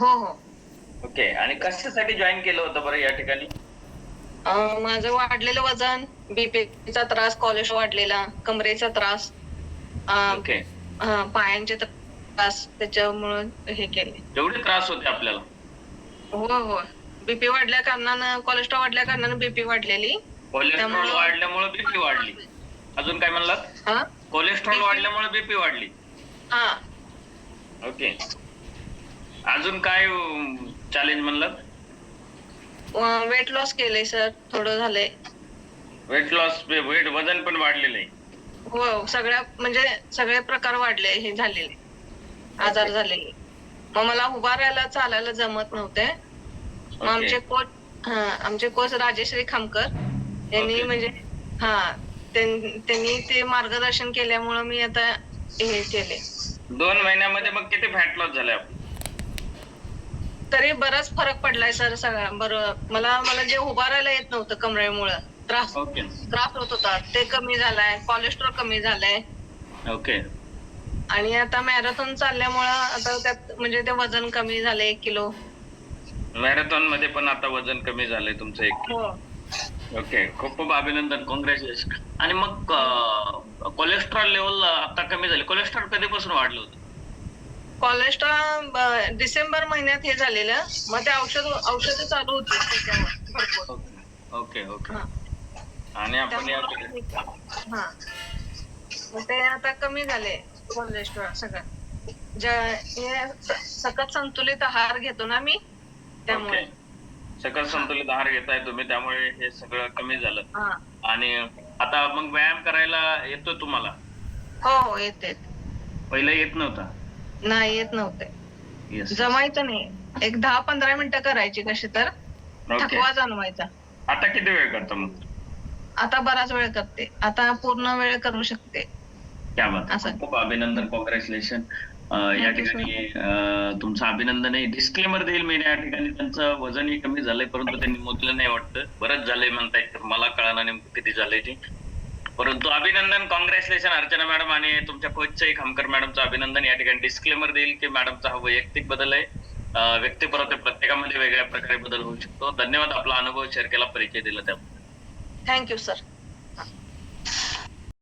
हो हो. ओके आणि कशासाठी जॉईन केलं होतं बरं या ठिकाणी? अं, माझं वाढलेलं वजन बीपीचा त्रास कोलेस्ट्रॉल वाढलेला कमरेचा त्रास अं, ओके. अं, पायांचे त्रास त्याच्यामुळं हे केले. जेवढे त्रास होते आपल्याला? हो हो. बीपी वाढल्या कारणानं कोलेस्ट्रॉल वाढल्या कारणानं बीपी वाढलेली. कोलेस्ट्रॉल त्यामुळं- वाढल्यामुळे बीपी वाढली. अजून काय म्हणलात? हा? कोलेस्ट्रॉल वाढल्यामुळे बीपी वाढली. हा. ओके. अजून काय चॅलेंज म्हणलात? वेट लॉस केले सर थोडं झालंय. वेट लॉस वेट वजन पण वाढलेलं आहे. हो सगळ्या म्हणजे सगळे प्रकार वाढले हे झालेले. आजार झालेले. मग मला उभा राहायला चालायला जमत नव्हते. मग. आमचे कोच हा आमचे कोच राजेश्री खामकर यांनी. म्हणजे हा त्यां- त्यांनी ते मार्गदर्शन केल्यामुळं मी आता हे केले. दोन महिन्यामध्ये मग किती फॅट लॉस झाले? आपण तरी बराच फरक पडलाय सर सगळा. बरं मला मला जे उभा राहायला येत नव्हतं कमरेमुळं त्रास ओके. त्रास होत होता. ते कमी झालाय कोलेस्ट्रॉल कमी झालंय. ओके. आणि आता मॅरेथॉन चालल्यामुळं आता त्यात म्हणजे ते वजन कमी झालं एक किलो. मॅरेथॉनमध्ये पण आता वजन कमी झालंय तुमचं एक हो. ओके. खूप खूप अभिनंदन. कॉंग्रॅच्युलेशन आणि मग कोलेस्ट्रॉल लेवल आता कमी झाले. कोलेस्ट्रॉल कधीपासून वाढलं होतं? कोलेस्ट्रॉल डिसेंबर महिन्यात हे झालेलं. मग ते औषध औषधं चालू होती त्याच्यावर भरपूर. Okay okay. हा. आणि आपण या त्यामुळं- हा. मग ते आता कमी झाले कोलेस्ट्रॉल सगळं. हे स- सकत संतुलित आहार घेतो ना मी त्यामुळे. ओके. सकल संतुलित आहार घेताय तुम्ही त्यामुळे हे सगळं कमी झालं. हा. आणि आता मग व्यायाम करायला येतो तुम्हाला? हो हो येते पहिलं येत नव्हता. नाही येत नव्हते. येस जमायचं नाही. एक दहा पंधरा मिनिटं करायची कशी तर. ओके थकवा जाणवायचा. आता किती वेळ करता मग? आता बराच वेळ करते. आता पूर्ण वेळ करू शकते. क्या बात असं. खूप खूप अभिनंदन कॉंग्रॅच्युलेशन या Thank you, ठिकाणी अं, तुमचं अभिनंदन आहे. डिस्क्लेमर देईल मी या ठिकाणी त्यांचं वजनही कमी झालंय परंतु त्यांनी मोजलं नाही वाटतं. बरंच झालंय म्हणतायत तर मला कळणार नेमकं किती झालंय ते. परंतु अभिनंदन कॉंग्रॅच्युलेशन अर्चना मॅडम आणि तुमच्या कोचचंही खामकर मॅडमचं अभिनंदन. या ठिकाणी डिस्क्लेमर देईल की मॅडमचा हा वैयक्तिक बदल आहे. अं, प्रत्येकामध्ये वेगळ्या प्रकारे बदल होऊ शकतो. धन्यवाद आपला अनुभव शेअर केला परिचय दिला त्याबद्दल. Thank you sir